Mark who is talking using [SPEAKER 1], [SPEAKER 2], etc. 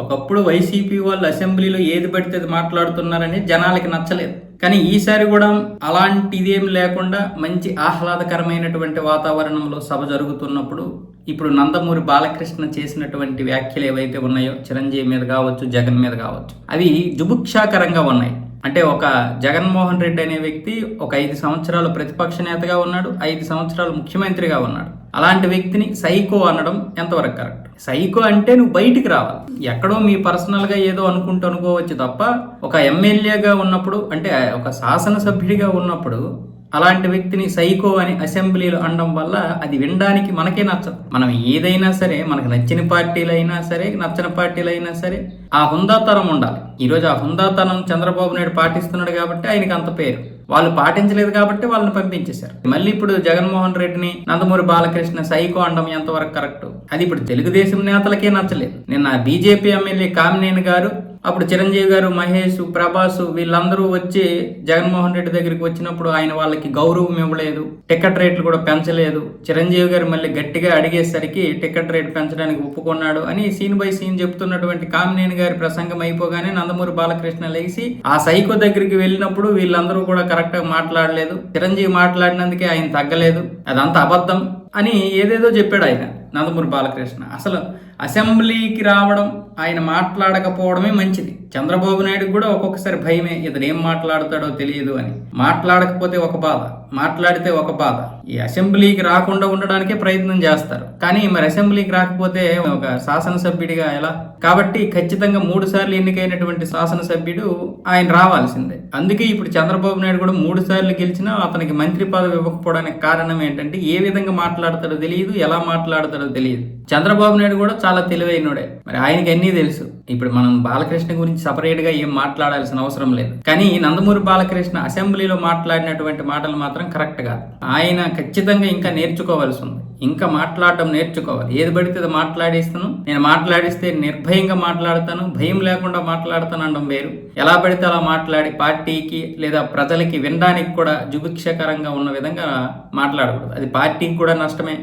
[SPEAKER 1] ఒకప్పుడు వైసీపీ వాళ్ళు అసెంబ్లీలో ఏది పడితే అది మాట్లాడుతున్నారని జనాలకి నచ్చలేదు. కానీ ఈసారి కూడా అలాంటిదేం లేకుండా మంచి ఆహ్లాదకరమైనటువంటి వాతావరణంలో సభ జరుగుతున్నప్పుడు ఇప్పుడు నందమూరి బాలకృష్ణ చేసినటువంటి వ్యాఖ్యలు ఏవైతే ఉన్నాయో చిరంజీవి మీద కావచ్చు జగన్ మీద కావచ్చు అవి జుభుక్షాకరంగా ఉన్నాయి. అంటే ఒక జగన్మోహన్ రెడ్డి అనే వ్యక్తి ఒక ఐదు సంవత్సరాలు ప్రతిపక్ష నేతగా ఉన్నాడు ఐదు సంవత్సరాలు ముఖ్యమంత్రిగా ఉన్నాడు. అలాంటి వ్యక్తిని సైకో అనడం ఎంతవరకు కరెక్ట్? సైకో అంటే నువ్వు బయటికి రావాలి. ఎక్కడో మీ పర్సనల్గా ఏదో అనుకుంటూ అనుకోవచ్చు తప్ప ఒక ఎమ్మెల్యేగా ఉన్నప్పుడు అంటే ఒక శాసనసభ్యుడిగా ఉన్నప్పుడు అలాంటి వ్యక్తిని సైకో అని అసెంబ్లీలో అనడం వల్ల అది వినడానికి మనకే నచ్చదు. మనం ఏదైనా సరే మనకు నచ్చిన పార్టీలు అయినా సరే నచ్చని పార్టీలు అయినా సరే ఆ హుందాతనం ఉండాలి. ఈరోజు ఆ హుందాతనం చంద్రబాబు నాయుడు పాటిస్తున్నాడు కాబట్టి ఆయనకి అంత పేరు. వాళ్ళు పాటించలేదు కాబట్టి వాళ్ళని పంపించేశారు. మళ్ళీ ఇప్పుడు జగన్మోహన్ రెడ్డిని నందమూరి బాలకృష్ణ సైకో అనడం ఎంతవరకు కరెక్ట్? అది ఇప్పుడు తెలుగుదేశం నేతలకే నచ్చలేదు. నిన్న బీజేపీ ఎమ్మెల్యే కామినేని గారు అప్పుడు చిరంజీవి గారు మహేష్ ప్రభాస్ వీళ్ళందరూ వచ్చి జగన్మోహన్ రెడ్డి దగ్గరికి వచ్చినప్పుడు ఆయన వాళ్ళకి గౌరవం ఇవ్వలేదు టికెట్ రేట్లు కూడా పెంచలేదు. చిరంజీవి గారు మళ్ళీ గట్టిగా అడిగేసరికి టికెట్ రేట్ పెంచడానికి ఒప్పుకున్నాడు అని సీన్ బై సీన్ చెప్తున్నటువంటి కామినేని గారి ప్రసంగం అయిపోగానే నందమూరి బాలకృష్ణ లేచి ఆ సైకో దగ్గరికి వెళ్ళినప్పుడు వీళ్ళందరూ కూడా కరెక్ట్గా మాట్లాడలేదు. చిరంజీవి మాట్లాడినందుకే ఆయన తగ్గలేదు. అదంతా అబద్ధం అని ఏదేదో చెప్పాడు ఆయన నందమూరి బాలకృష్ణ. అసలు అసెంబ్లీకి రావడం ఆయన మాట్లాడకపోవడమే మంచిది. చంద్రబాబు నాయుడు కూడా ఒక్కొక్కసారి భయమే ఇతను ఏం మాట్లాడతాడో తెలియదు అని. మాట్లాడకపోతే ఒక బాధ మాట్లాడితే ఒక బాధ. ఈ అసెంబ్లీకి రాకుండా ఉండడానికే ప్రయత్నం చేస్తారు. కానీ మరి అసెంబ్లీకి రాకపోతే ఒక శాసనసభ్యుడిగా ఎలా? కాబట్టి ఖచ్చితంగా మూడు సార్లు ఎన్నికైనటువంటి శాసనసభ్యుడు ఆయన రావాల్సిందే. అందుకే ఇప్పుడు చంద్రబాబు నాయుడు కూడా మూడు సార్లు గెలిచినా అతనికి మంత్రి పదవి ఇవ్వకపోవడానికి కారణం ఏంటంటే ఏ విధంగా మాట్లాడతాడో తెలియదు ఎలా మాట్లాడతాడో తెలియదు. చంద్రబాబు నాయుడు కూడా చాలా తెలివైనడే. మరి ఆయనకి అన్నీ తెలుసు? ఇప్పుడు మనం బాలకృష్ణ గురించి సపరేట్గా ఏం మాట్లాడాల్సిన అవసరం లేదు. కానీ నందమూరి బాలకృష్ణ అసెంబ్లీలో మాట్లాడినటువంటి మాటలు మాత్రం కరెక్ట్ కాదు. ఆయన ఖచ్చితంగా ఇంకా నేర్చుకోవాల్సి ఉంది ఇంకా మాట్లాడటం నేర్చుకోవాలి. ఏది పడితే అది మాట్లాడేస్తాను. నేను మాట్లాడిస్తే నిర్భయంగా మాట్లాడతాను. భయం లేకుండా మాట్లాడతాను అనడం వేరు. ఎలా పడితే అలా మాట్లాడి పార్టీకి లేదా ప్రజలకి వినడానికి కూడా జుభిక్షకరంగా ఉన్న విధంగా మాట్లాడకూడదు. అది పార్టీకి కూడా నష్టమే.